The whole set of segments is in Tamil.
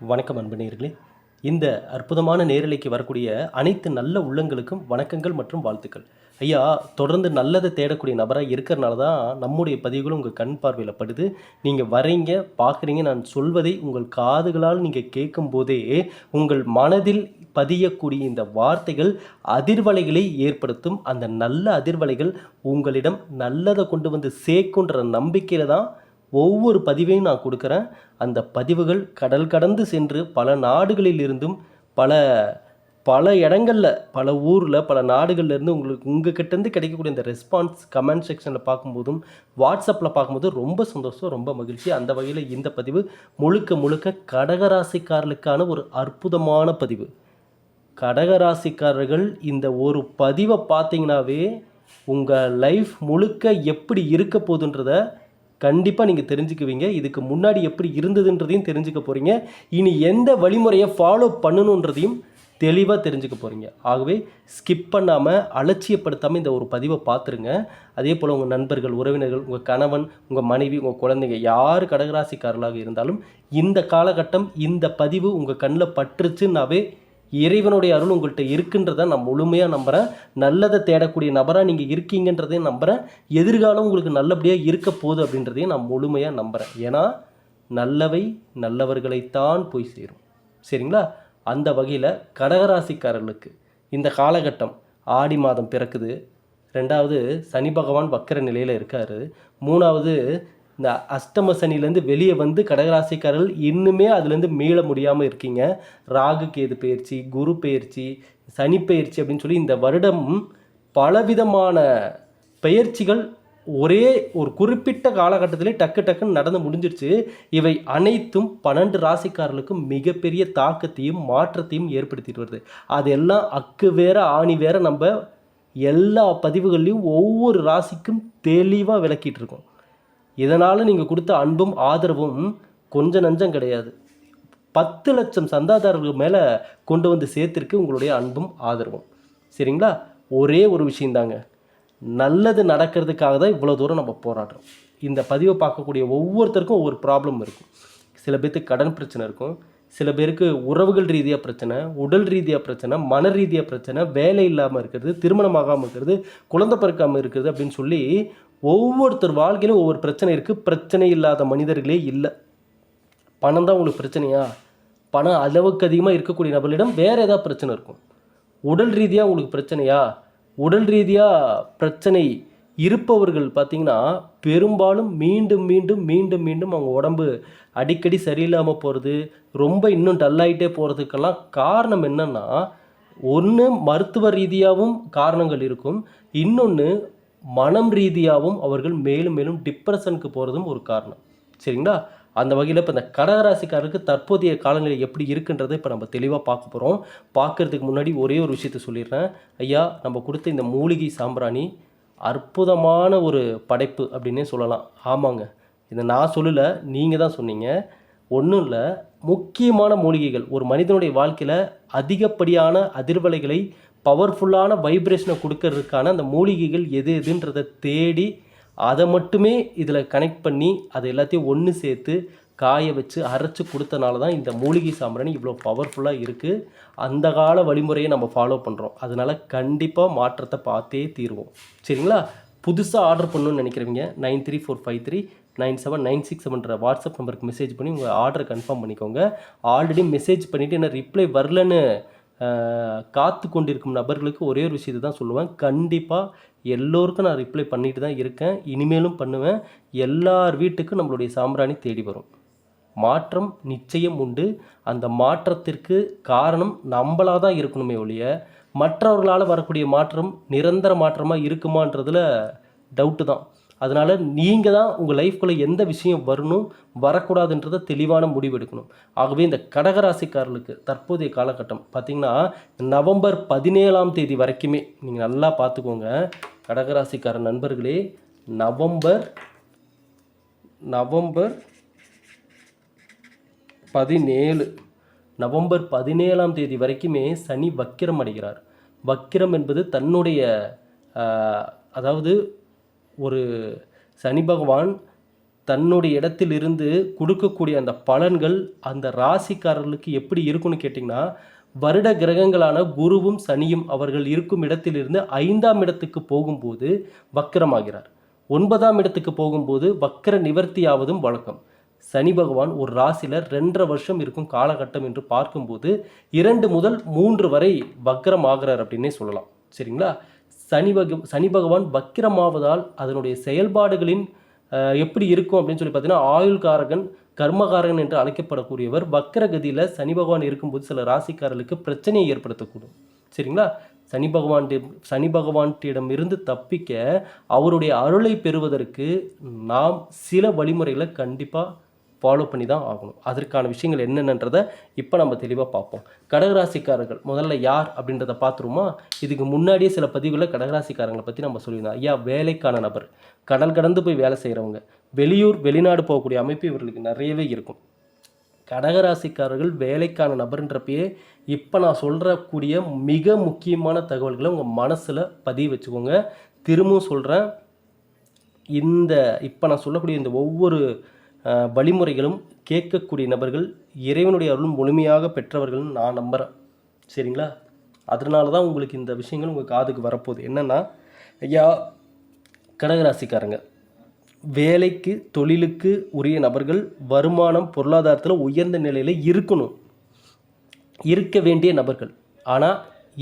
வணக்கம் அன்பு இந்த அற்புதமான நேரலைக்கு வரக்கூடிய அனைத்து நல்ல உள்ளங்களுக்கும் வணக்கங்கள் மற்றும் வாழ்த்துக்கள். ஐயா தொடர்ந்து நல்லதை தேடக்கூடிய நபராக இருக்கிறனால தான் நம்முடைய பதிவுகளும் உங்கள் கண் பார்வையில் படுது. நீங்கள் வரீங்க பார்க்குறீங்க நான் சொல்வதை உங்கள் காதுகளால் நீங்கள் கேட்கும் போதே உங்கள் மனதில் பதியக்கூடிய இந்த வார்த்தைகள் அதிர்வலைகளை ஏற்படுத்தும். அந்த நல்ல அதிர்வலைகள் உங்களிடம் நல்லதை கொண்டு வந்து சேர்க்குன்ற நம்பிக்கையில் தான் ஒவ்வொரு பதிவையும் நான் கொடுக்குறேன். அந்த பதிவுகள் கடல் கடந்து சென்று பல நாடுகளில் இருந்தும் பல பல இடங்களில் பல ஊரில் பல நாடுகள்லேருந்து உங்களுக்கு உங்கள் கிட்டேருந்து கிடைக்கக்கூடிய இந்த ரெஸ்பான்ஸ் கமெண்ட் செக்ஷனில் பார்க்கும்போதும் வாட்ஸ்அப்பில் பார்க்கும்போது ரொம்ப சந்தோஷம் ரொம்ப மகிழ்ச்சி. அந்த வகையில் இந்த பதிவு முழுக்க முழுக்க கடகராசிக்காரர்களுக்கான ஒரு அற்புதமான பதிவு. கடகராசிக்காரர்கள் இந்த ஒரு பதிவை பார்த்தீங்கன்னாவே உங்கள் லைஃப் முழுக்க எப்படி இருக்க போகுதுன்றத கண்டிப்பாக நீங்கள் தெரிஞ்சுக்குவீங்க. இதுக்கு முன்னாடி எப்படி இருந்ததுன்றதையும் தெரிஞ்சுக்க போகிறீங்க இனி எந்த வழிமுறையை ஃபாலோ பண்ணணுன்றதையும் தெளிவாக தெரிஞ்சுக்க போகிறீங்க ஆகவே ஸ்கிப் பண்ணாமல் அலட்சியப்படுத்தாமல் இந்த ஒரு பதிவை பார்த்துருங்க. அதே போல் உங்கள் நண்பர்கள் உறவினர்கள் உங்கள் கணவன் உங்கள் மனைவி உங்கள் குழந்தைங்க யார் கடகராசிக்காரர்களாக இருந்தாலும் இந்த காலகட்டம் இந்த பதிவு உங்கள் கண்ணில் பற்றுச்சுன்னாவே இறைவனுடைய அருள் உங்கள்கிட்ட இருக்குன்றதை நான் முழுமையாக நம்புகிறேன் நல்லதை தேடக்கூடிய நபராக நீங்கள் இருக்கீங்கன்றதையும் நம்புகிறேன் எதிர்காலம் உங்களுக்கு நல்லபடியாக இருக்க போகுது அப்படின்றதையும் நான் முழுமையாக நம்புகிறேன் ஏன்னா நல்லவை நல்லவர்களைத்தான் போய் சேரும். சரிங்களா? அந்த வகையில் கடகராசிக்காரர்களுக்கு இந்த காலகட்டம் ஆடி மாதம் பிறக்குது. ரெண்டாவது சனி பகவான் வக்கர நிலையில் இருக்கார். மூணாவது இந்த அஷ்டம சனிலேருந்து வெளியே வந்து கடகராசிக்காரர்கள் இன்னுமே அதுலேருந்து மீள முடியாமல் இருக்கீங்க. ராகு கேது பயிற்சி குரு பயிற்சி சனி பயிற்சி அப்படின்னு சொல்லி இந்த வருடம் பலவிதமான பயிற்சிகள் ஒரே ஒரு குறிப்பிட்ட காலகட்டத்திலே டக்கு டக்குன்னு நடந்து முடிஞ்சிருச்சு. இவை அனைத்தும் பன்னெண்டு ராசிக்காரர்களுக்கும் மிகப்பெரிய தாக்கத்தையும் மாற்றத்தையும் ஏற்படுத்திட்டு வருது. அதெல்லாம் அக்கு வேற ஆணி வேற நம்ம எல்லா பதிவுகள்லையும் ஒவ்வொரு ராசிக்கும் தெளிவாக விளக்கிட்டு இருக்கோம். இதனால் நீங்கள் கொடுத்த அன்பும் ஆதரவும் கொஞ்சம் நஞ்சம் கிடையாது. பத்து லட்சம் சந்தாதாரர்கள் மேலே கொண்டு வந்து சேர்த்துருக்கு உங்களுடைய அன்பும் ஆதரவும். சரிங்களா? ஒரே ஒரு விஷயந்தாங்க. நல்லது நடக்கிறதுக்காக தான் இவ்வளோ தூரம் நம்ம போராடுறோம். இந்த பதிவை பார்க்கக்கூடிய ஒவ்வொருத்தருக்கும் ஒவ்வொரு ப்ராப்ளம் இருக்கும். சில பேர்த்துக்கு கடன் பிரச்சனை இருக்கும். சில பேருக்கு உறவுகள் ரீதியாக பிரச்சனை உடல் ரீதியாக பிரச்சனை மன ரீதியாக பிரச்சனை வேலை இல்லாமல் இருக்கிறது திருமணம் ஆகாமல் இருக்கிறது குழந்தை பிறக்காமல் இருக்கிறது அப்படின்னு சொல்லி ஒவ்வொருத்தர் வாழ்க்கையிலும் ஒவ்வொரு பிரச்சனை இருக்குது பிரச்சனை இல்லாத மனிதர்களே இல்லை. பணம் தான் உங்களுக்கு பிரச்சனையா? பணம் அளவுக்கு அதிகமாக இருக்கக்கூடிய நபர்களிடம் வேறு ஏதாவது பிரச்சனை இருக்கும். உடல் ரீதியாக உங்களுக்கு பிரச்சனையா? உடல் ரீதியாக பிரச்சனை இருப்பவர்கள் பார்த்திங்கன்னா பெரும்பாலும் மீண்டும் மீண்டும் மீண்டும் மீண்டும் அவங்க உடம்பு அடிக்கடி சரியில்லாமல் போகிறது ரொம்ப இன்னும் டல்லாகிட்டே போகிறதுக்கெல்லாம் காரணம் என்னென்னா ஒன்று மருத்துவ ரீதியாகவும் காரணங்கள் இருக்கும். இன்னொன்று மனம் ரீதியாகவும் அவர்கள் மேலும் மேலும் டிப்ரெஷனுக்கு போகிறதும் ஒரு காரணம். சரிங்களா? அந்த வகையில் இப்போ இந்த கடகராசிக்காரருக்கு தற்போதைய காலநிலை எப்படி இருக்குன்றதை இப்போ நம்ம தெளிவாக பார்க்க போகிறோம் பார்க்கறதுக்கு முன்னாடி ஒரே ஒரு விஷயத்த சொல்லிடுறேன். ஐயா நம்ம கொடுத்த இந்த மூலிகை சாம்பிராணி அற்புதமான ஒரு படைப்பு அப்படின்னே சொல்லலாம். ஆமாங்க. இதை நான் சொல்லலை நீங்கள் தான் சொன்னீங்க. ஒன்றும் இல்லை. முக்கியமான மூலிகைகள். ஒரு மனிதனுடைய வாழ்க்கையில் அதிகப்படியான அதிர்வலைகளை பவர்ஃபுல்லான வைப்ரேஷனை கொடுக்கறதுக்கான அந்த மூலிகைகள் எது எதுன்றதை தேடி அதை மட்டுமே இதில் கனெக்ட் பண்ணி அதை எல்லாத்தையும் ஒன்று சேர்த்து காய வச்சு அரைச்சி கொடுத்தனால தான் இந்த மூலிகை சாம்பிராணி இவ்வளோ பவர்ஃபுல்லாக இருக்குது அந்த கால வழிமுறையை நம்ம ஃபாலோ பண்ணுறோம் அதனால் கண்டிப்பாக மாற்றத்தை பார்த்தே தீருவோம். சரிங்களா? புதுசாக ஆர்டர் பண்ணணும்னு நினைக்கிறவங்க nine three four five three nine seven nine six செவன்ற WhatsApp நம்பருக்கு மெசேஜ் பண்ணி உங்கள் ஆர்டரை கன்ஃபார்ம் பண்ணிக்கோங்க. ஆல்ரெடி மெசேஜ் பண்ணிவிட்டு என்ன ரிப்ளை வரலன்னு காத்து கொண்டிருக்கும் நபர்களுக்கு ஒரே ஒரு விஷயத்தை தான் சொல்லுவேன். கண்டிப்பாக எல்லோருக்கும் நான் ரிப்ளை பண்ணிட்டு தான் இருக்கேன். இனிமேலும் பண்ணுவேன். எல்லார் வீட்டுக்கும் நம்மளுடைய சாம்பிராணி தேடி வரும். மாற்றம் நிச்சயம் உண்டு. அந்த மாற்றத்திற்கு காரணம் நம்மளாக தான் இருக்கணுமே ஒழிய மற்றவர்களால் வரக்கூடிய மாற்றம் நிரந்தர மாற்றமாக இருக்குமான்றதுல டவுட்டு தான். அதனால் நீங்கள் தான் உங்கள் லைஃப்குள்ளே எந்த விஷயம் வரணும் வரக்கூடாதுன்றதை தெளிவான முடிவு எடுக்கணும். ஆகவே இந்த கடகராசிக்காரர்களுக்கு தற்போதைய காலகட்டம் பார்த்திங்கன்னா நவம்பர் பதினேழாம் தேதி வரைக்குமே நீங்கள் நல்லா பார்த்துக்கோங்க கடகராசிக்கார நண்பர்களே நவம்பர் நவம்பர் பதினேழு. நவம்பர் பதினேழாம் தேதி வரைக்குமே சனி வக்கிரம் அடைகிறார். வக்கிரம் என்பது தன்னுடைய அதாவது ஒரு சனி பகவான் தன்னுடைய இடத்திலிருந்து கொடுக்கக்கூடிய அந்த பலன்கள் அந்த ராசிக்காரர்களுக்கு எப்படி இருக்கும்னு கேட்டிங்கன்னா வருட கிரகங்களான குருவும் சனியும் அவர்கள் இருக்கும் இடத்திலிருந்து ஐந்தாம் இடத்துக்கு போகும்போது வக்கரமாகிறார். ஒன்பதாம் இடத்துக்கு போகும்போது வக்கர நிவர்த்தியாவதும் வழக்கம். சனி பகவான் ஒரு ராசியில் ரெண்டரை வருஷம் இருக்கும் காலகட்டம் என்று பார்க்கும்போது இரண்டு முதல் மூன்று வரை வக்ரம் ஆகிறார் அப்படின்னே சொல்லலாம். சரிங்களா? சனி பக சனி பகவான் வக்கிரமாவதால் அதனுடைய செயல்பாடுகளின் எப்படி இருக்கும் அப்படின்னு சொல்லி பார்த்தீங்கன்னா ஆயுள்காரகன் கர்மகாரகன் என்று அழைக்கப்படக்கூடியவர் வக்கரகதியில் சனி பகவான் இருக்கும்போது சில ராசிக்காரர்களுக்கு பிரச்சனையை ஏற்படுத்தக்கூடும். சரிங்களா? சனி பகவான் சனி பகவான்கிடம் இருந்து தப்பிக்க அவருடைய அருளை பெறுவதற்கு நாம் சில வழிமுறைகளை கண்டிப்பாக ஃபாலோ பண்ணி தான் ஆகணும். அதற்கான விஷயங்கள் என்னென்னன்றதை இப்போ நம்ம தெளிவாக பார்ப்போம். கடகராசிக்காரர்கள் முதல்ல யார் அப்படின்றத பார்த்துருமா இதுக்கு முன்னாடியே சில பதிவுகளில் கடகராசிக்காரங்களை பற்றி நம்ம சொல்லியிருந்தோம். ஐயா வேலைக்கான நபர். கடல் கடந்து போய் வேலை செய்கிறவங்க வெளியூர் வெளிநாடு போகக்கூடிய அமைப்பு இவர்களுக்கு நிறையவே இருக்கும். கடகராசிக்காரர்கள் வேலைக்கான நபர்ன்றப்பயே இப்போ நான் சொல்கிறக்கூடிய மிக முக்கியமான தகவல்களை உங்கள் மனசில் பதிவு வச்சுக்கோங்க. திரும்பவும் சொல்கிறேன் இந்த இப்போ நான் சொல்லக்கூடிய இந்த ஒவ்வொரு வழிமுறைகளும் கேட்கக்கூடிய நபர்கள் இறைவனுடைய அருள் முழுமையாக பெற்றவர்கள்னு நான் நம்புகிறேன் சரிங்களா? அதனால தான் உங்களுக்கு இந்த விஷயங்கள் உங்கள் காதுக்கு வரப்போகுது. என்னென்னா ஐயா கடகராசிக்காரங்க வேலைக்கு தொழிலுக்கு உரிய நபர்கள் வருமானம் பொருளாதாரத்தில் உயர்ந்த நிலையில் இருக்கணும். இருக்க வேண்டிய நபர்கள். ஆனால்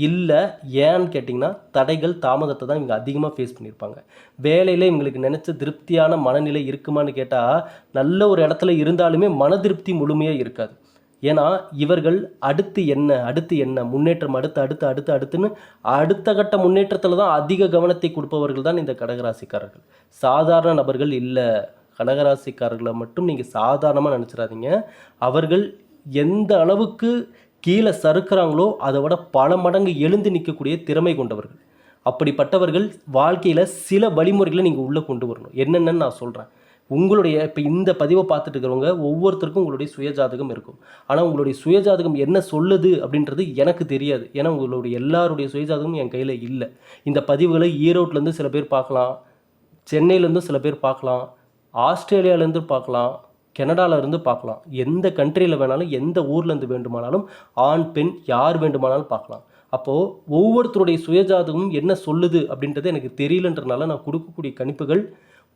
இல்லை ஏன்னு கேட்டிங்கன்னா தடைகள் தாமதத்தை தான் இவங்க அதிகமாக ஃபேஸ் பண்ணியிருப்பாங்க. வேலையில் இவங்களுக்கு நினச்ச திருப்தியான மனநிலை இருக்குமான்னு கேட்டால் நல்ல ஒரு இடத்துல இருந்தாலுமே மன திருப்தி முழுமையாக இருக்காது. ஏன்னா இவர்கள் அடுத்து என்ன அடுத்து என்ன முன்னேற்றம் அடுத்து அடுத்து அடுத்து அடுத்துன்னு அடுத்த கட்ட முன்னேற்றத்தில் தான் அதிக கவனத்தை கொடுப்பவர்கள் தான் இந்த கடகராசிக்காரர்கள். சாதாரண நபர்கள் இல்லை. கடகராசிக்காரர்களை மட்டும் நீங்கள் சாதாரணமாக நினச்சிடாதீங்க. அவர்கள் எந்த அளவுக்கு கீழே சறுக்கிறாங்களோ அதை விட பல மடங்கு எழுந்து நிற்கக்கூடிய திறமை கொண்டவர்கள். அப்படிப்பட்டவர்கள் வாழ்க்கையில் சில வழிமுறைகளை நீங்கள் உள்ளே கொண்டு வரணும். என்னென்னு நான் சொல்கிறேன் உங்களுடைய இப்போ இந்த பதிவை பார்த்துட்டு இருக்கிறவங்க ஒவ்வொருத்தருக்கும் உங்களுடைய சுயஜாதகம் இருக்கும். ஆனால் உங்களுடைய சுயஜாதகம் என்ன சொல்லுது அப்படின்றது எனக்கு தெரியாது. ஏன்னா உங்களுடைய எல்லாருடைய சுயஜாதகமும் என் கையில் இல்லை. இந்த பதிவுகளை ஈரோட்லேருந்து சில பேர் பார்க்கலாம் சென்னையிலேருந்து சில பேர் பார்க்கலாம் ஆஸ்திரேலியாவிலேருந்து பார்க்கலாம் கனடால இருந்து பார்க்கலாம். எந்த கண்ட்ரியில் வேணாலும் எந்த ஊர்லேருந்து வேண்டுமானாலும் ஆண் பெண் யார் வேண்டுமானாலும் பார்க்கலாம். அப்போது ஒவ்வொருத்தருடைய சுயஜாதகமும் என்ன சொல்லுது அப்படின்றது எனக்கு தெரியலன்றனால நான் கொடுக்கக்கூடிய கணிப்புகள்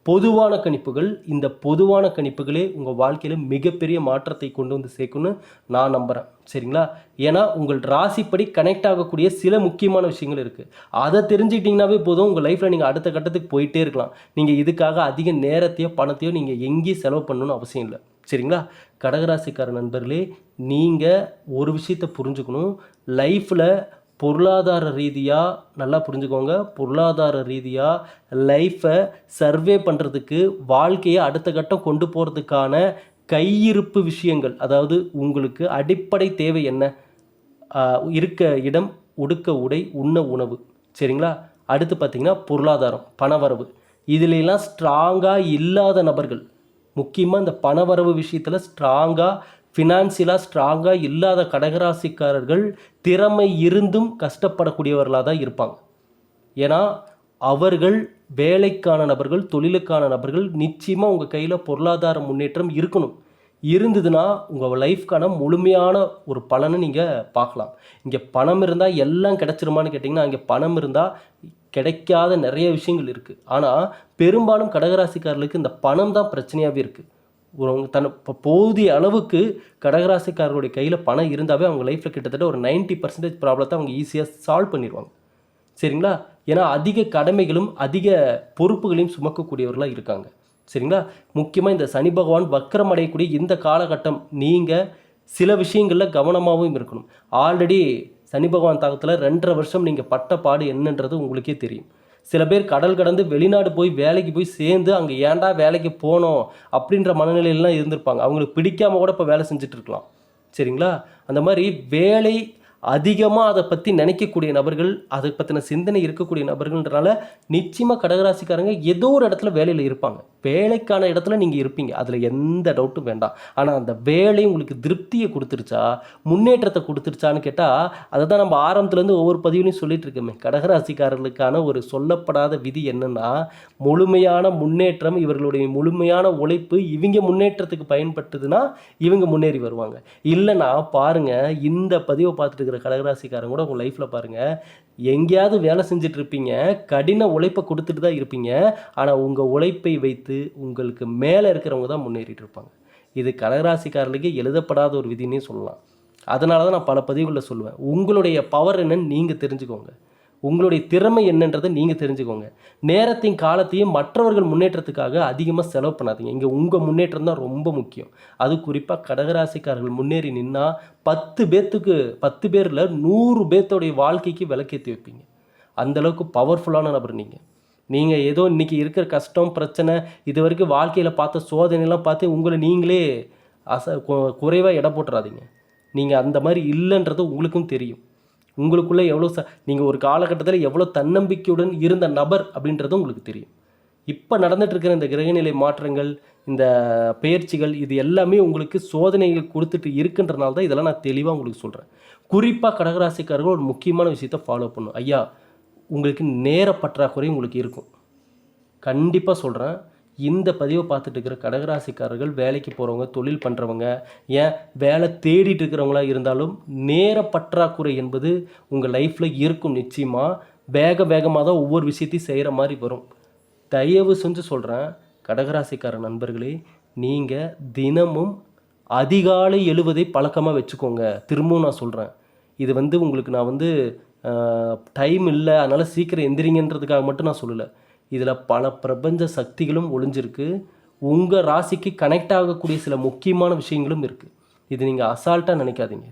பொதுவான கணிப்புகள் இந்த பொதுவான கணிப்புகளே உங்கள் வாழ்க்கையில் மிகப்பெரிய மாற்றத்தை கொண்டு வந்து சேர்க்கும்னு நான் நம்புகிறேன் சரிங்களா? ஏன்னா உங்கள் ராசிப்படி கனெக்ட் ஆகக்கூடிய சில முக்கியமான விஷயங்கள் இருக்குது அதை தெரிஞ்சுக்கிட்டிங்கனாவே போதும் உங்கள் லைஃப்பில் நீங்கள் அடுத்த கட்டத்துக்கு போயிட்டே இருக்கலாம். நீங்கள் இதுக்காக அதிக நேரத்தையோ பணத்தையோ நீங்கள் எங்கேயும் செலவு பண்ணணும்னு அவசியம் இல்லை. சரிங்களா? கடகராசிக்கார நண்பர்களே நீங்கள் ஒரு விஷயத்தை புரிஞ்சுக்கணும். லைஃப்பில் பொருளாதார ரீதியாக நல்லா புரிஞ்சுக்கோங்க. பொருளாதார ரீதியாக லைஃப்பை சர்வே பண்ணுறதுக்கு வாழ்க்கையை அடுத்த கட்டம் கொண்டு போகிறதுக்கான கையிருப்பு விஷயங்கள் அதாவது உங்களுக்கு அடிப்படை தேவை என்ன? இருக்க இடம் உடுக்க உடை உண்ண உணவு. சரிங்களா? அடுத்து பார்த்திங்கன்னா பொருளாதாரம் பணவரவு. இதுல ஸ்ட்ராங்காக இல்லாத நபர்கள் முக்கியமாக இந்த பணவரவு விஷயத்தில் ஸ்ட்ராங்காக ஃபினான்சியலாக ஸ்ட்ராங்காக இல்லாத கடகராசிக்காரர்கள் திறமை இருந்தும் கஷ்டப்படக்கூடியவர்களாக தான் இருப்பாங்க. ஏன்னா அவர்கள் வேலைக்கான நபர்கள் தொழிலுக்கான நபர்கள் நிச்சயமாக உங்கள் கையில் பொருளாதார முன்னேற்றம் இருக்கணும். இருந்ததுன்னா உங்கள் லைஃப்க்கான முழுமையான ஒரு பலனை நீங்கள் பார்க்கலாம். இங்கே பணம் இருந்தால் எல்லாம் கிடச்சிருமான்னு கேட்டிங்கன்னா இங்கே பணம் இருந்தால் கிடைக்காத நிறைய விஷயங்கள் இருக்குது ஆனால் பெரும்பாலும் கடகராசிக்காரர்களுக்கு இந்த பணம் தான் பிரச்சனையாகவே இருக்குது தன் இப்போ போதிய அளவுக்கு கடகராசிக்காரர்களுடைய கையில் பணம் இருந்தாவே அவங்க லைஃப்பில் கிட்டத்தட்ட ஒரு 90% பர்சன்டேஜ் ப்ராப்ளத்தை அவங்க ஈஸியாக சால்வ் பண்ணிடுவாங்க சரிங்களா? ஏன்னா அதிக கடமைகளும் அதிக பொறுப்புகளையும் சுமக்கக்கூடியவர்களாக இருக்காங்க. சரிங்களா? முக்கியமாக இந்த சனி பகவான் வக்கரம் அடையக்கூடிய இந்த காலகட்டம் நீங்கள் சில விஷயங்களில் கவனமாகவும் இருக்கணும். ஆல்ரெடி சனி பகவான் தாக்கத்தில் ரெண்டரை வருஷம் நீங்கள் பட்ட பாடு என்னன்றது உங்களுக்கே தெரியும். சில பேர் கடல் கடந்து வெளிநாடு போய் வேலைக்கு போய் சேர்ந்து அங்கே ஏன்டா வேலைக்கு போனோம் அப்படின்ற மனநிலையிலாம் இருந்திருப்பாங்க. அவங்களுக்கு பிடிக்காம கூட இப்போ வேலை செஞ்சுட்டு இருக்கலாம். சரிங்களா? அந்த மாதிரி வேலை அதிகமாக அதை பற்றி நினைக்கக்கூடிய நபர்கள் அதை பற்றின சிந்தனை இருக்கக்கூடிய நபர்கள்ன்றனால நிச்சயமாக கடகராசிக்காரங்க ஏதோ ஒரு இடத்துல வேலையில் இருப்பாங்க. வேலைக்கான இடத்துல நீங்கள் இருப்பீங்க. அதில் எந்த டவுட்டும் வேண்டாம். ஆனால் அந்த வேலை உங்களுக்கு திருப்தியை கொடுத்துருச்சா முன்னேற்றத்தை கொடுத்துருச்சான்னு கேட்டால் அதை தான் நம்ம ஆரம்பத்துலேருந்து ஒவ்வொரு பதிவுலையும் சொல்லிட்டு இருக்கோமே. கடகராசிக்காரர்களுக்கான ஒரு சொல்லப்படாத விதி என்னென்னா முழுமையான முன்னேற்றம் இவர்களுடைய முழுமையான உழைப்பு இவங்க முன்னேற்றத்துக்கு பயன்பட்டதுன்னா இவங்க முன்னேறி வருவாங்க. இல்லைன்னா பாருங்க இந்த பதிவை பார்த்துட்டு இருக்கிற கடகராசிக்காரங்க கூட உங்கள் லைஃப்பில் பாருங்கள் எங்கேயாவது வேலை செஞ்சுட்டு இருப்பீங்க கடின உழைப்பை கொடுத்துட்டு தான் இருப்பீங்க. ஆனால் உங்கள் உழைப்பை வைத்து உங்களுக்கு மேலே இருக்கிறவங்க தான் முன்னேறிட்டு இருப்பாங்க. இது கடகராசிக்காரர்களுக்கு எழுதப்படாத ஒரு விதினே சொல்லலாம். அதனால தான் நான் பல பதிவுகளில் சொல்லுவேன். உங்களுடைய பவர் என்னன்னு நீங்கள் தெரிஞ்சுக்கோங்க. உங்களுடைய திறமை என்னன்றதை நீங்கள் தெரிஞ்சுக்கோங்க. நேரத்தையும் காலத்தையும் மற்றவர்கள் முன்னேற்றத்துக்காக அதிகமாக செலவு பண்ணாதீங்க. இங்கே உங்கள் முன்னேற்றம் தான் ரொம்ப முக்கியம். அது குறிப்பாக கடகராசிக்காரர்கள் முன்னேறி நின்னால் பத்து பேர்த்துக்கு பத்து பேரில் நூறு பேர்த்தோடைய வாழ்க்கைக்கு விளக்கேற்றி வைப்பீங்க. அந்தளவுக்கு பவர்ஃபுல்லான நபர் நீங்கள் நீங்கள் ஏதோ இன்றைக்கி இருக்கிற கஷ்டம் பிரச்சனை இது வரைக்கும் வாழ்க்கையில் பார்த்த சோதனைலாம் பார்த்து உங்களை நீங்களே அச குறைவாக எடை போட்டுறாதீங்க. நீங்கள் அந்த மாதிரி இல்லைன்றது உங்களுக்கும் தெரியும். உங்களுக்குள்ளே எவ்வளோ ச நீங்கள் ஒரு காலகட்டத்தில் எவ்வளோ தன்னம்பிக்கையுடன் இருந்த நபர் அப்படின்றது உங்களுக்கு தெரியும். இப்போ நடந்துகிட்ருக்கிற இந்த கிரகநிலை மாற்றங்கள் இந்த பயிற்சிகள் இது எல்லாமே உங்களுக்கு சோதனைகள் கொடுத்துட்டு இருக்குன்றனால தான் இதெல்லாம் நான் தெளிவாக உங்களுக்கு சொல்கிறேன் குறிப்பாக கடகராசிக்காரர்கள் ஒரு முக்கியமான விஷயத்தை ஃபாலோ பண்ணும் ஐயா உங்களுக்கு நேர பற்றாக்குறை உங்களுக்கு இருக்கும். கண்டிப்பாக சொல்கிறேன் இந்த பதிவை பார்த்துட்டு இருக்கிற கடகராசிக்காரர்கள் வேலைக்கு போகிறவங்க தொழில் பண்ணுறவங்க ஏன் வேலை தேடிட்டு இருக்கிறவங்களா இருந்தாலும் நேர பற்றாக்குறை என்பது உங்கள் லைஃப்பில் இருக்கும் நிச்சயமாக வேக வேகமாக தான் ஒவ்வொரு விஷயத்தையும் செய்கிற மாதிரி வரும். தயவு செஞ்சு சொல்கிறேன் கடகராசிக்கார நண்பர்களே நீங்கள் தினமும் அதிகாலை எழுவதை பழக்கமாக வச்சுக்கோங்க. திரும்பவும் நான் சொல்கிறேன் இது வந்து உங்களுக்கு நான் வந்து டைம் இல்லை அதனால் சீக்கிரம் எந்திரிங்கன்றதுக்காக மட்டும் நான் சொல்லலை. இதில் பல பிரபஞ்ச சக்திகளும் ஒளிஞ்சிருக்கு. உங்கள் ராசிக்கு கனெக்ட் ஆகக்கூடிய சில முக்கியமான விஷயங்களும் இருக்குது இது நீங்கள் அசால்ட்டாக நினைக்காதீங்க.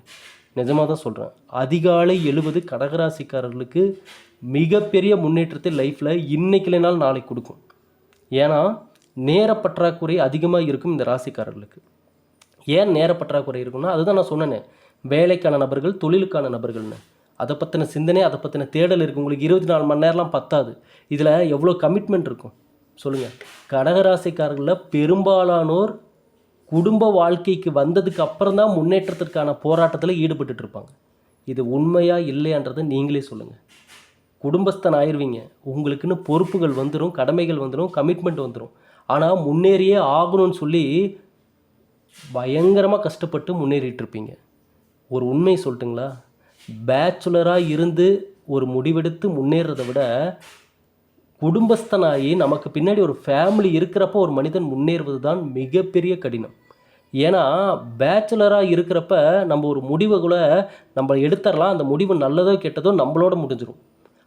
நிஜமாக தான் சொல்கிறேன் அதிகாலை எழுவது கடகராசிக்காரர்களுக்கு மிகப்பெரிய முன்னேற்றத்தை லைஃப்பில் இன்னைக்கு இல்லைனாலும் நாளைக்கு கொடுக்கும். ஏன்னா நேர பற்றாக்குறை அதிகமாக இருக்கும் இந்த ராசிக்காரர்களுக்கு. ஏன் நேர பற்றாக்குறை இருக்குன்னா அதுதான் நான் சொன்னேனே. வேலைக்கான நபர்கள் தொழிலுக்கான நபர்கள்னு. அதை பற்றின சிந்தனை அதை பற்றின தேடல் இருக்குது உங்களுக்கு இருபத்தி நாலு மணி நேரம்லாம் பத்தாது. இதில் எவ்வளோ கமிட்மெண்ட் இருக்கும்? சொல்லுங்கள் கடகராசிக்காரர்களில் பெரும்பாலானோர் குடும்ப வாழ்க்கைக்கு வந்ததுக்கு அப்புறம் தான் முன்னேற்றத்திற்கான போராட்டத்தில் ஈடுபட்டு இருப்பாங்க. இது உண்மையா இல்லையான்றதை நீங்களே சொல்லுங்கள் குடும்பஸ்தன் ஆயிடுவீங்க உங்களுக்குன்னு பொறுப்புகள் வந்துடும் கடமைகள் வந்துடும் கமிட்மெண்ட் வந்துடும் ஆனால் முன்னேறியே ஆகணும்னு சொல்லி பயங்கரமாக கஷ்டப்பட்டு முன்னேறிட்டு இருப்பீங்க. ஒரு உண்மையை சொல்லட்டுங்களா? பேச்சுலராக இருந்து ஒரு முடிவெடுத்து முன்னேறதை விட குடும்பஸ்தனாகி நமக்கு பின்னாடி ஒரு ஃபேமிலி இருக்கிறப்ப ஒரு மனிதன் முன்னேறுவது தான் மிகப்பெரிய கடினம். ஏன்னா பேச்சுலராக இருக்கிறப்ப நம்ம ஒரு முடிவை கூட நம்ம எடுத்துடலாம். அந்த முடிவு நல்லதோ கெட்டதோ நம்மளோட முடிஞ்சிடும்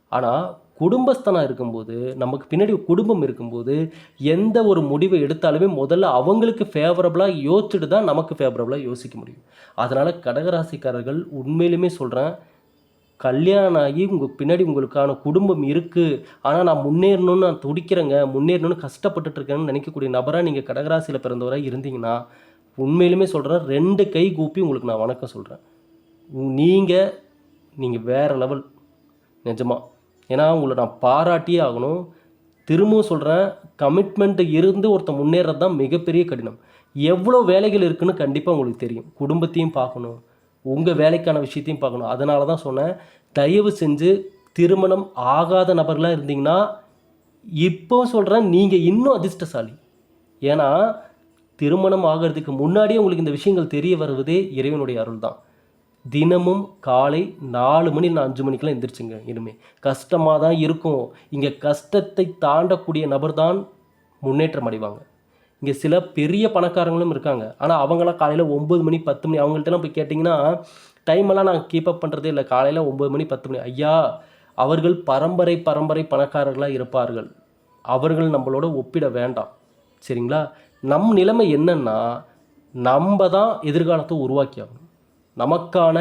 ஆனால் குடும்பஸ்தனாக இருக்கும்போது நமக்கு பின்னாடி குடும்பம் இருக்கும்போது எந்த ஒரு முடிவை எடுத்தாலுமே முதல்ல அவங்களுக்கு ஃபேவரபுளாக யோசிச்சுட்டு தான் நமக்கு ஃபேவரபுளாக யோசிக்க முடியும். அதனால் கடகராசிக்காரர்கள் உண்மையிலுமே சொல்கிறேன் கல்யாணம் ஆகி உங்கள் பின்னாடி உங்களுக்கான குடும்பம் இருக்குது ஆனால் நான் முன்னேறணும்னு நான் துடிக்கிறேங்க முன்னேறணும்னு கஷ்டப்பட்டுட்டு இருக்கேன்னு நினைக்கக்கூடிய நபராக நீங்கள் கடகராசியில் பிறந்தவராக இருந்தீங்கன்னா உண்மையிலுமே சொல்கிறேன் ரெண்டு கை கூப்பி உங்களுக்கு நான் வணக்கம் சொல்கிறேன் நீங்கள் நீங்கள் வேறு லெவல் நிஜமாக ஏன்னா உங்களை நான் பாராட்டியே ஆகணும். திரும்பவும் சொல்கிறேன் கமிட்மெண்ட் இருந்து ஒருத்தன் முன்னேறது தான் மிகப்பெரிய கடினம். எவ்வளோ வேலைகள் இருக்குன்னு கண்டிப்பாக உங்களுக்கு தெரியும். குடும்பத்தையும் பார்க்கணும் உங்கள் வேலைக்கான விஷயத்தையும் பார்க்கணும். அதனால தான் சொன்னேன் தயவு செஞ்சு திருமணம் ஆகாத நபர்களாக இருந்தீங்கன்னா இப்போ சொல்கிறேன் நீங்கள் இன்னும் அதிர்ஷ்டசாலி. ஏன்னா திருமணம் ஆகிறதுக்கு முன்னாடியே உங்களுக்கு இந்த விஷயங்கள் தெரிய வருவதே இறைவனுடைய அருள் தான். தினமும் காலை நாலு மணி நான் அஞ்சு மணிக்கெல்லாம் எந்திரிச்சுங்க இனிமே. கஷ்டமாக தான் இருக்கும். இங்கே கஷ்டத்தை தாண்டக்கூடிய நபர் தான் முன்னேற்றம் அடைவாங்க. இங்கே சில பெரிய பணக்காரங்களும் இருக்காங்க. ஆனால் அவங்களாம் காலையில் ஒம்பது மணி பத்து மணி அவங்கள்ட்டலாம் போய் கேட்டிங்கன்னா டைமெல்லாம் நாங்கள் கீப்பப் பண்ணுறதே இல்லை. காலையில் ஒம்பது மணி பத்து மணி. ஐயா அவர்கள் பரம்பரை பரம்பரை பணக்காரர்களாக இருப்பார்கள். அவர்கள் நம்மளோட ஒப்பிட வேண்டாம். சரிங்களா? நம் நிலைமை என்னன்னா நம்ம தான் எதிர்காலத்தை உருவாக்கி ஆகணும் நமக்கான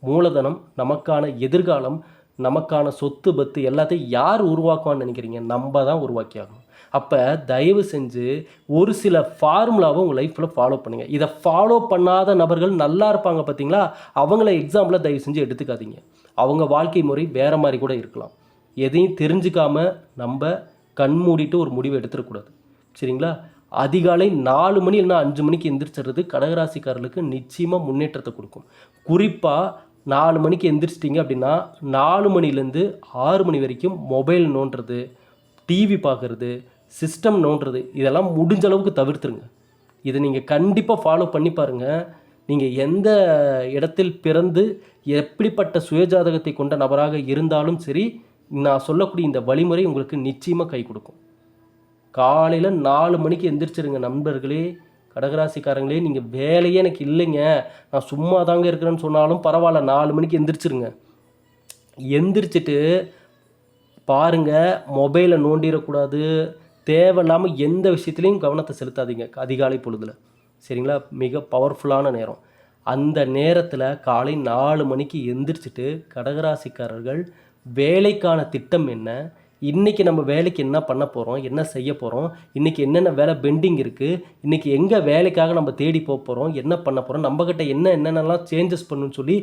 மூலதனம் நமக்கான எதிர்காலம் நமக்கான சொத்து பத்து எல்லாத்தையும் யார் உருவாக்குவான்னு நினைக்கிறீங்க? நம்ம தான் உருவாக்கி ஆகணும் அப்போ தயவு செஞ்சு ஒரு சில ஃபார்முலாவை உங்கள் லைஃப்பில் ஃபாலோ பண்ணுங்கள் இதை ஃபாலோ பண்ணாத நபர்கள் நல்லா இருப்பாங்க பார்த்தீங்களா அவங்கள எக்ஸாம்பிளாக தயவு செஞ்சு எடுத்துக்காதீங்க. அவங்க வாழ்க்கை முறை வேறு மாதிரி கூட இருக்கலாம். எதையும் தெரிஞ்சுக்காம நம்ம கண் மூடிட்டு ஒரு முடிவு எடுத்துடக்கூடாது. சரிங்களா? அதிகாலை நாலு மணி இல்லைனா அஞ்சு மணிக்கு எந்திரிச்சிடுறது கடகராசிக்காரர்களுக்கு நிச்சயமாக முன்னேற்றத்தை கொடுக்கும். குறிப்பாக நாலு மணிக்கு எந்திரிச்சிட்டிங்க அப்படின்னா நாலு மணிலேருந்து ஆறு மணி வரைக்கும் மொபைல் நோண்டுறது டிவி பார்க்குறது சிஸ்டம் நோண்டுறது இதெல்லாம் முடிஞ்ச அளவுக்கு தவிர்த்துருங்க. இதை நீங்கள் கண்டிப்பாக ஃபாலோ பண்ணி பாருங்கள் நீங்கள் எந்த இடத்தில் பிறந்து எப்படிப்பட்ட சுயஜாதகத்தை கொண்ட நபராக இருந்தாலும் சரி நான் சொல்லக்கூடிய இந்த வழிமுறை உங்களுக்கு நிச்சயமாக கை கொடுக்கும். காலையில் நாலு மணிக்கு எந்திரிச்சிருங்க நண்பர்களே. கடகராசிக்காரங்களே நீங்கள் வேலையே எனக்கு இல்லைங்க. நான் சும்மா தாங்க இருக்கிறேன்னு சொன்னாலும் பரவாயில்ல நாலு மணிக்கு எந்திரிச்சிருங்க. எந்திரிச்சிட்டு பாருங்க மொபைலை நோண்டிடக்கூடாது. தேவையில்லாமல் எந்த விஷயத்துலையும் கவனத்தை செலுத்தாதீங்க அதிகாலை பொழுதில். சரிங்களா? மிக பவர்ஃபுல்லான நேரம். அந்த நேரத்தில் காலை நாலு மணிக்கு எந்திரிச்சிட்டு கடகராசிக்காரர்கள் வேலைக்கான திட்டம் என்ன? இன்றைக்கி நம்ம வேலைக்கு என்ன பண்ண போகிறோம் என்ன செய்ய போகிறோம் இன்றைக்கி என்னென்ன வேலை பெண்டிங் இருக்குது இன்றைக்கி எங்கே வேலைக்காக நம்ம தேடி போக போகிறோம் என்ன பண்ண போகிறோம் நம்மக்கிட்ட என்ன என்னென்னலாம் சேஞ்சஸ் பண்ணுன்னு சொல்லி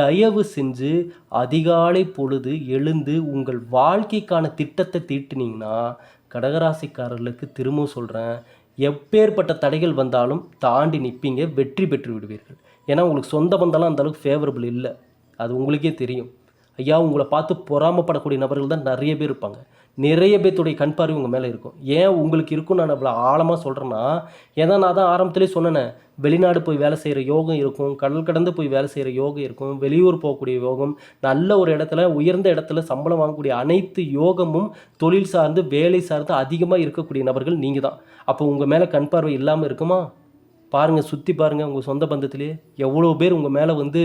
தயவு செஞ்சு அதிகாலை பொழுது எழுந்து உங்கள் வாழ்க்கைக்கான திட்டத்தை தீட்டினீங்கன்னா கடகராசிக்காரர்களுக்கு திரும்பவும் சொல்கிறேன் எப்பேற்பட்ட தடைகள் வந்தாலும் தாண்டி நிற்பீங்க வெற்றி பெற்று விடுவீர்கள். ஏன்னா உங்களுக்கு சொந்த பந்தம்லாம் அந்தளவுக்கு ஃபேவரபிள் இல்லை. அது உங்களுக்கே தெரியும். ஐயா உங்களை பார்த்து பொறாமப்படக்கூடிய நபர்கள் தான் நிறைய பேர் இருப்பாங்க. நிறைய பேர்த்துடைய கண் பார்வை உங்கள் மேலே இருக்கும். ஏன் உங்களுக்கு இருக்கும் நான் அவ்வளோ ஆழமாக சொல்கிறேன்னா ஏன்னா நான் தான் ஆரம்பத்திலே சொன்னேனே வெளிநாடு போய் வேலை செய்கிற யோகம் இருக்கும் கடல் கடந்து போய் வேலை செய்கிற யோகம் இருக்கும் வெளியூர் போகக்கூடிய யோகம் நல்ல ஒரு இடத்துல உயர்ந்த இடத்துல சம்பளம் வாங்கக்கூடிய அனைத்து யோகமும் தொழில் சார்ந்து வேலை சார்ந்து அதிகமாக இருக்கக்கூடிய நபர்கள் நீங்கள் தான் அப்போ உங்கள் மேலே கண் பார்வை இல்லாமல் இருக்குமா? பாருங்கள் சுற்றி பாருங்கள் உங்கள் சொந்த பந்தத்திலே எவ்வளோ பேர் உங்கள் மேலே வந்து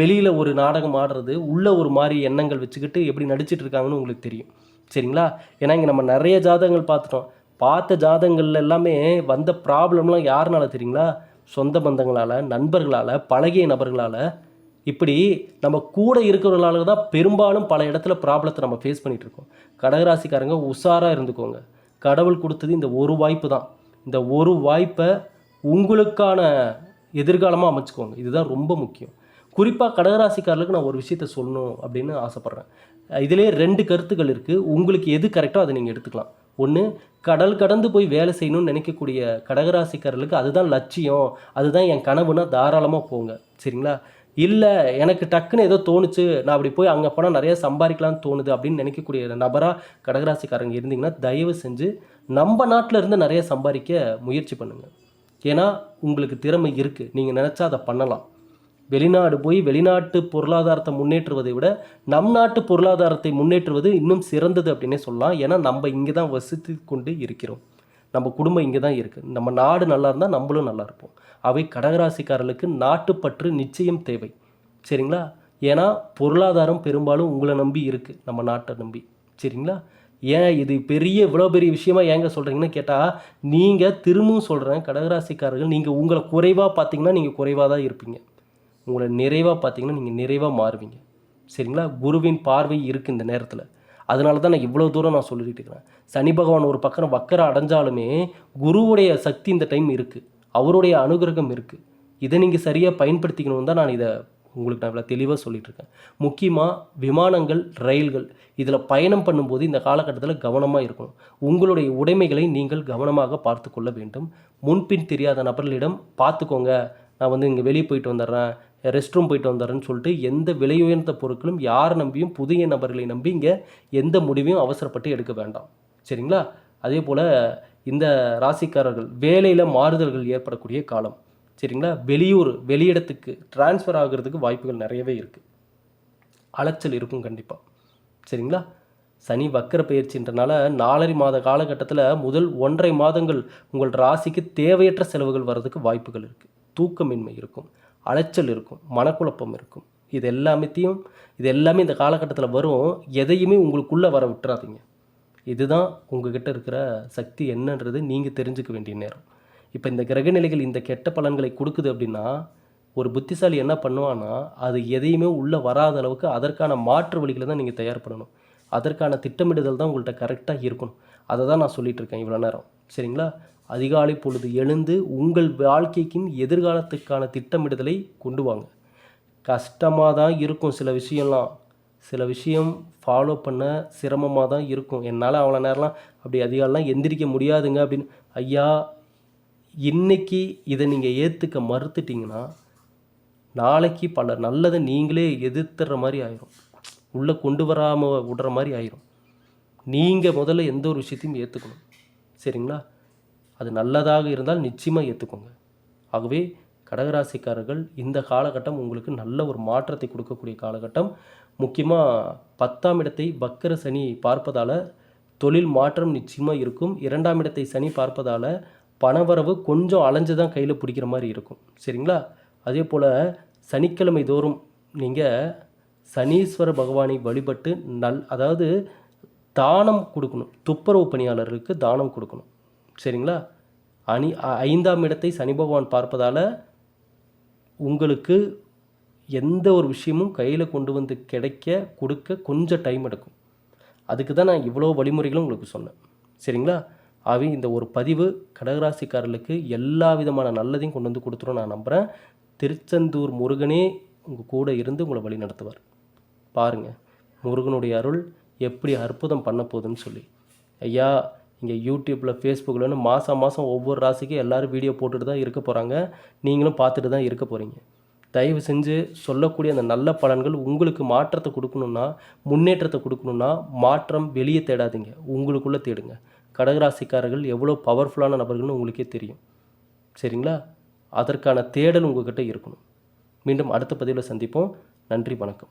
வெளியில் ஒரு நாடகம் ஆடுறது உள்ளே ஒரு மாதிரி எண்ணங்கள் வச்சுக்கிட்டு எப்படி நடிச்சிட்டு இருக்காங்கன்னு உங்களுக்கு தெரியும். சரிங்களா? ஏன்னா இங்கே நம்ம நிறைய ஜாதகங்கள் பார்த்துட்டோம். பார்த்த ஜாதகங்கள் எல்லாமே வந்த ப்ராப்ளம்லாம் யாருனால தெரியுங்களா? சொந்த பந்தங்களால் நண்பர்களால் பழகிய நபர்களால். இப்படி நம்ம கூட இருக்கிறவங்களால தான் பெரும்பாலும் பல இடத்துல ப்ராப்ளத்தை நம்ம ஃபேஸ் பண்ணிகிட்டு இருக்கோம். கடகராசிக்காரங்க உஷாராக இருந்துக்கோங்க. கடவுள் கொடுத்தது இந்த ஒரு வாய்ப்பு தான். இந்த ஒரு வாய்ப்பை உங்களுக்கான எதிர்காலமாக அமைச்சுக்கோங்க. இதுதான் ரொம்ப முக்கியம். குறிப்பாக கடகராசிக்காரர்களுக்கு நான் ஒரு விஷயத்த சொல்லணும் அப்படின்னு ஆசைப்பட்றேன். இதிலே ரெண்டு கருத்துக்கள் இருக்குது உங்களுக்கு எது கரெக்டோ அதை நீங்கள் எடுத்துக்கலாம். ஒன்று கடல் கடந்து போய் வேலை செய்யணும்னு நினைக்கக்கூடிய கடகராசிக்காரர்களுக்கு அதுதான் லட்சியம். அதுதான் என் கனவுனா தாராளமாக போங்க. சரிங்களா? இல்லை எனக்கு டக்குன்னு ஏதோ தோணுச்சு. நான் அப்படி போய் அங்கே போனால் நிறைய சம்பாதிக்கலாம்னு தோணுது அப்படின்னு நினைக்கக்கூடிய நபராக கடகராசிக்காரங்க இருந்தீங்கன்னா தயவு செஞ்சு நம்ம நாட்டில் இருந்து நிறைய சம்பாதிக்க முயற்சி பண்ணுங்கள் ஏன்னா உங்களுக்கு திறமை இருக்குது நீங்கள் நினச்சா அதை பண்ணலாம். வெளிநாடு போய் வெளிநாட்டு பொருளாதாரத்தை முன்னேற்றுவதை விட நம் நாட்டு பொருளாதாரத்தை முன்னேற்றுவது இன்னும் சிறந்தது அப்படின்னே சொல்லலாம். ஏன்னா நம்ம இங்கே தான் வசித்து கொண்டு இருக்கிறோம். நம்ம குடும்பம் இங்கே தான் இருக்குது நம்ம நாடு நல்லா இருந்தால் நம்மளும் நல்லா இருப்போம். அவை கடகராசிக்காரர்களுக்கு நாட்டுப்பற்று நிச்சயம் தேவை. சரிங்களா? ஏன்னா பொருளாதாரம் பெரும்பாலும் உங்களை நம்பி இருக்குது நம்ம நாட்டை நம்பி. சரிங்களா? ஏன் இது பெரிய இவ்வளோ பெரிய விஷயமா ஏங்க சொல்கிறீங்கன்னு கேட்டால் நீங்கள் திரும்பவும் சொல்கிறேன் கடகராசிக்காரர்கள் நீங்கள் உங்களை குறைவாக பார்த்தீங்கன்னா நீங்கள் குறைவாக தான் இருப்பீங்க. உங்களை நிறைவாக பார்த்தீங்கன்னா நீங்கள் நிறைவாக மாறுவீங்க. சரிங்களா? குருவின் பார்வை இருக்குது இந்த நேரத்தில். அதனால தான் நான் இவ்வளோ தூரம் நான் சொல்லிட்டு இருக்கிறேன். சனி பகவான் ஒரு பக்கம் வக்கரம் அடைஞ்சாலுமே குருவுடைய சக்தி இந்த டைம் இருக்குது அவருடைய அனுகிரகம் இருக்குது இதை நீங்கள் சரியாக பயன்படுத்திக்கணும் தான் நான் இதை உங்களுக்கு நான் இவ்வளோ தெளிவாக சொல்லிகிட்ருக்கேன் முக்கியமாக விமானங்கள் ரயில்கள் இதில் பயணம் பண்ணும்போது இந்த காலகட்டத்தில் கவனமாக இருக்கணும். உங்களுடைய உடைமைகளை நீங்கள் கவனமாக பார்த்து கொள்ள வேண்டும். முன்பின் தெரியாத நபர்களிடம் பார்த்துக்கோங்க. நான் வந்து இங்கே வெளியே போயிட்டு வந்துடுறேன் ரெஸ்ட் ரூம் போயிட்டு வந்துடுறேன்னு சொல்லிட்டு எந்த விலை உயர்ந்த பொருட்களும் யார் நம்பியும் புதிய நபர்களை நம்பி இங்கே எந்த முடிவையும் அவசரப்பட்டு எடுக்க வேண்டாம். சரிங்களா? அதே போல் இந்த ராசிக்காரர்கள் வேலையில் மாறுதல்கள் ஏற்படக்கூடிய காலம். சரிங்களா? வெளியூர் வெளியிடத்துக்கு ட்ரான்ஸ்ஃபர் ஆகிறதுக்கு வாய்ப்புகள் நிறையவே இருக்குது அலைச்சல் இருக்கும் கண்டிப்பாக சரிங்களா? சனி வக்கர பயிற்சின்றனால நாலரை மாத காலகட்டத்தில் முதல் ஒன்றரை மாதங்கள் உங்கள் ராசிக்கு தேவையற்ற செலவுகள் வர்றதுக்கு வாய்ப்புகள் இருக்குது தூக்கமின்மை இருக்கும் அலைச்சல் இருக்கும் மனக்குழப்பம் இருக்கும். இது எல்லாமத்தையும் இது எல்லாமே இந்த காலகட்டத்தில் வரும். எதையுமே உங்களுக்குள்ளே வர விட்டுறாதீங்க. இதுதான் உங்ககிட்ட இருக்கிற சக்தி என்னன்றது நீங்கள் தெரிஞ்சுக்க வேண்டிய நேரம். இப்போ இந்த கிரகநிலைகள் இந்த கெட்ட பலன்களை கொடுக்குது அப்படின்னா ஒரு புத்திசாலி என்ன பண்ணுவான்னா அது எதையுமே உள்ளே வராத அளவுக்கு அதற்கான மாற்று வழிகளை தான் நீங்கள் தயார் பண்ணணும். அதற்கான திட்டமிடுதல் தான் உங்கள்கிட்ட கரெக்டாக இருக்கணும். அதை தான் நான் சொல்லிட்டு இருக்கேன் இவ்வளோ நேரம். சரிங்களா? அதிகாலை பொழுது எழுந்து உங்கள் வாழ்க்கைக்கும் எதிர்காலத்துக்கான திட்டமிடுதலை கொண்டு வாங்க. கஷ்டமாக தான் இருக்கும் சில விஷயம்லாம். சில விஷயம் ஃபாலோ பண்ண சிரமமாக தான் இருக்கும். என்னால் அவ்வளோ நேரம்லாம் அப்படி அதிகாலெலாம் எந்திரிக்க முடியாதுங்க அப்படின்னு ஐயா இன்னைக்கு இதை நீங்கள் ஏற்றுக்க மறுத்துட்டிங்கன்னா நாளைக்கு பல நல்லதை நீங்களே எதிர்த்துற மாதிரி ஆயிரும். உள்ளே கொண்டு வராமல் விடுற மாதிரி ஆயிரும். நீங்கள் முதல்ல எந்த ஒரு விஷயத்தையும் ஏற்றுக்கணும் சரிங்களா? அது நல்லதாக இருந்தால் நிச்சயமாக ஏற்றுக்கோங்க ஆகவே கடகராசிக்காரர்கள் இந்த காலகட்டம் உங்களுக்கு நல்ல ஒரு மாற்றத்தை கொடுக்கக்கூடிய காலகட்டம். முக்கியமாக பத்தாம் இடத்தை வக்கர சனி பார்ப்பதால் தொழில் மாற்றம் நிச்சயமாக இருக்கும். இரண்டாம் இடத்தை சனி பார்ப்பதால் பணவரவு கொஞ்சம் அலைஞ்சு தான் கையில் பிடிக்கிற மாதிரி இருக்கும். சரிங்களா? அதே போல் சனிக்கிழமை தோறும் நீங்கள் சனீஸ்வர பகவானை வழிபட்டு நல் அதாவது தானம் கொடுக்கணும். துப்புரவு பணியாளருக்கு தானம் கொடுக்கணும். சரிங்களா? அணி ஐந்தாம் இடத்தை சனி பகவான் பார்ப்பதால் உங்களுக்கு எந்த ஒரு விஷயமும் கையில் கொண்டு வந்து கிடைக்க கொடுக்க கொஞ்சம் டைம் எடுக்கும். அதுக்கு தான் நான் இவ்வளோ வழிமுறைகளும் உங்களுக்கு சொன்னேன். சரிங்களா? ஆகவே இந்த ஒரு பதிவு கடகராசிக்காரர்களுக்கு எல்லா விதமான நல்லதையும் கொண்டு வந்து கொடுத்துரும் நான் நம்புகிறேன் திருச்செந்தூர் முருகனே உங்கள் கூட இருந்து உங்களை வழி நடத்துவார். பாருங்கள் முருகனுடைய அருள் எப்படி அற்புதம் பண்ண போகுதுன்னு சொல்லி. ஐயா இங்கே யூடியூப்பில் ஃபேஸ்புக்கில்னு மாதம் மாதம் ஒவ்வொரு ராசிக்கும் எல்லோரும் வீடியோ போட்டுட்டு தான் இருக்க போகிறாங்க நீங்களும் பார்த்துட்டு தான் இருக்க போகிறீங்க தயவு செஞ்சு சொல்லக்கூடிய அந்த நல்ல பலன்கள் உங்களுக்கு மாற்றத்தை கொடுக்கணுன்னா முன்னேற்றத்தை கொடுக்கணுன்னா மாற்றம் வெளியே தேடாதீங்க. உங்களுக்குள்ளே தேடுங்க. கடகராசிக்காரர்கள் எவ்வளோ பவர்ஃபுல்லான நபர்கள்னு உங்களுக்கே தெரியும். சரிங்களா? அதற்கான தேடல் உங்கள்கிட்ட இருக்கணும். மீண்டும் அடுத்த பதிவில் சந்திப்போம். நன்றி வணக்கம்.